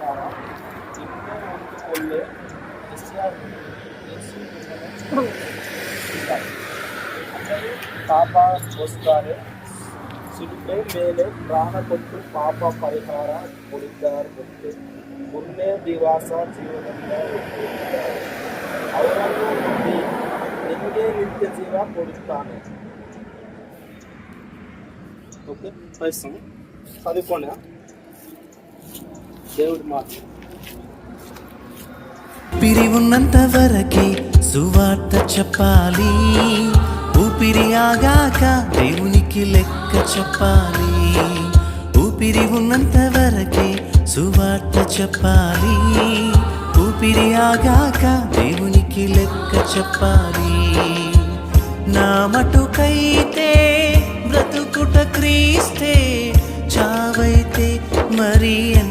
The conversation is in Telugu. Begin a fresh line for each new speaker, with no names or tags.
ద్వారా చిన్న ఒప్పుకొల్లే ಪಾಪ ಹೊಸ್ತಾರೆ ಸಿಡುಬೆ ಮೇಲೆ ಪ್ರಾಣ ಕೊಟ್ಟು ಪಾಪ ಪರಿಹಾರ ಕೊಡಿದ್ದಾರೆ ಮತ್ತು ಮುಂದೆ ದಿವಸ ಜೀವನದಿಂದ ಒಪ್ಪಿದ್ದಾರೆ. ಅವರನ್ನು ನಂಬಿ ನಿಮಗೆ ನಿತ್ಯ ಜೀವ ಕೊಡುತ್ತಾನೆ ఓకే ప్రయత్నం చదువుకోండి దేవుడు మాట
ఊపిరి ఉన్నంత వరకే సువార్త చెప్పాలి. ఊపిరి ఆగాక దేవునికి లెక్క చెప్పాలి. ఊపిరి ఉన్నంత వరకే సువార్త చెప్పాలి. ఊపిరి ఆగాక దేవునికి లెక్క చెప్పాలి. నా మటుకైతే బ్రతుకుట క్రీస్తే చావైతే మరి ఎంతో